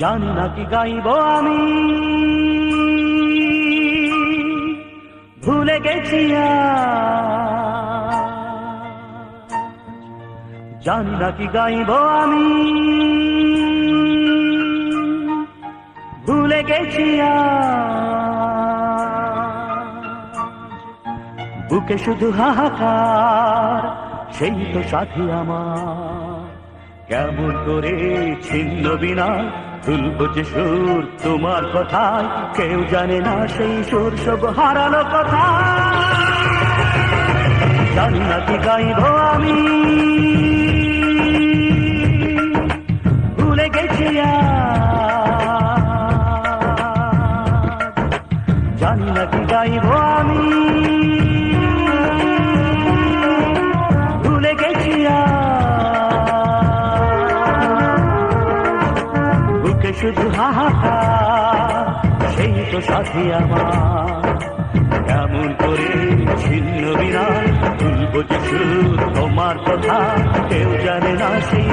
জানি না কি গাইব আমি। ভুলে গেছি। জানি না কি গাইব আমি। ভুলে গেছি বুকে শুধু হাহাকার, সেই তো সাথী আমার। কেমন করে ছিন্ন বিনা তুলব যে সুর তোমার কথায় কেউ জানে না সেই সুর সব হারানো কথা। জানি না কি গাইব আমি। শুধু সেই তো সাথী আমার। কেমন করে ছিন্ন বিনাল তুলব কিছু তোমার কথা। কেউ জানে না সেই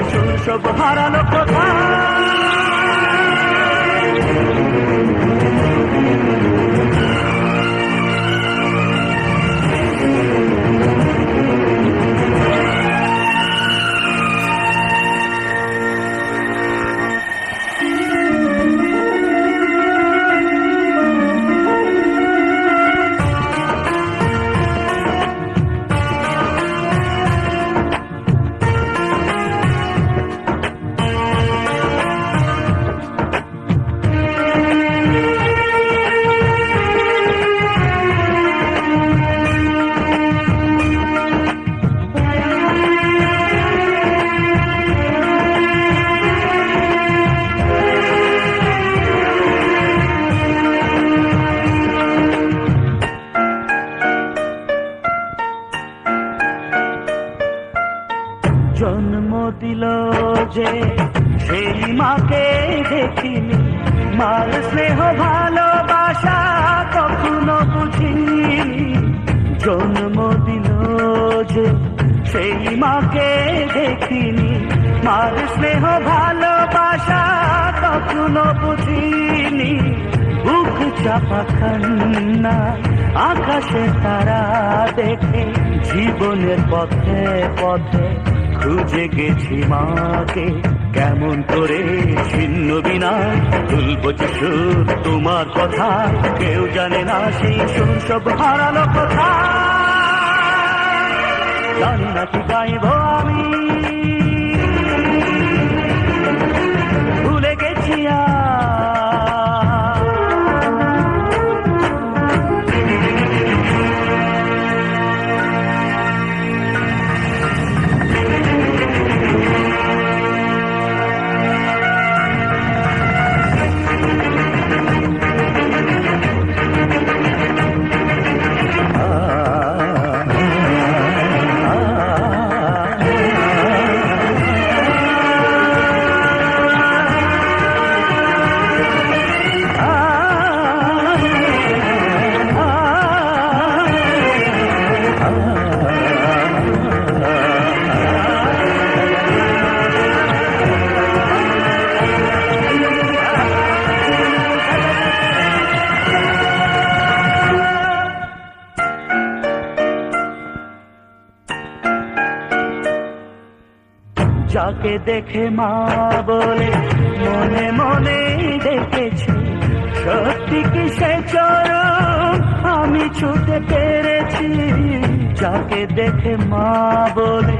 সব হারানো কথা। জন্ম দিল যে সেই মাকে দেখিনি। মার স্নেহ ভালোবাসা কখনো বুঝিনি। জন্ম দিল যে সেই মাকে দেখিনি। মার স্নেহ ভালোবাসা কখনো বুঝিনি। বুক চাপা কান্না আকাশে তারা দেখে জীবনের পথে পথে খুঁজে গেছি মাকে। কেমন করে ছিন্ন বিনা তুলব সুর তোমার কথা। কেউ জানে না সেই সব হারানো কথা। জানি না কি গাইব আমি। যাকে দেখে মা বলে, মনে মনে দেখেছি। সত্যি কি সে চরণ আমি ছুটে পেরেছি। যাকে দেখে মা বলে,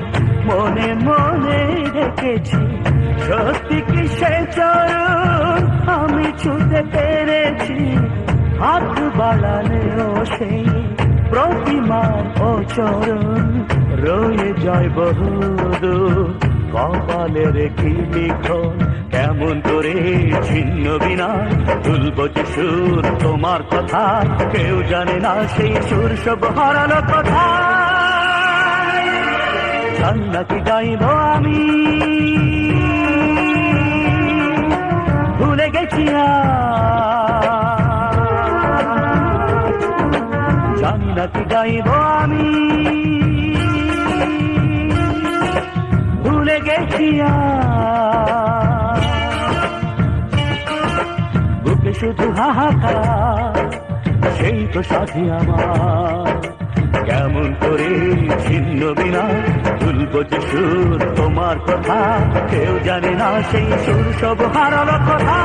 মনে মনে দেখেছি। সত্যি কি সে চরণ আমি ছুটে পেরেছি। হাত বাড়ালেও সেই প্রতিমার ও চরণ রয়ে যায় বহুদূর। কপালের কি লিখন কেমন করে ছিন্ন বিনা। তুলব যে সুর তোমার কথা, কেউ জানে না সেই সুর সব হারালো কথা। জান্না কি গাইব আমি। ভুলে গেছি আজ। জানি গাইব আমি। আজ। বুকে শুধু হাহাকার, সেই তো সাথী আমার কেমন করে ছিন্ন বিনা তুলবো যে সুর তোমার কথা, কেউ জানে না সেই সুর সব হারালো কথা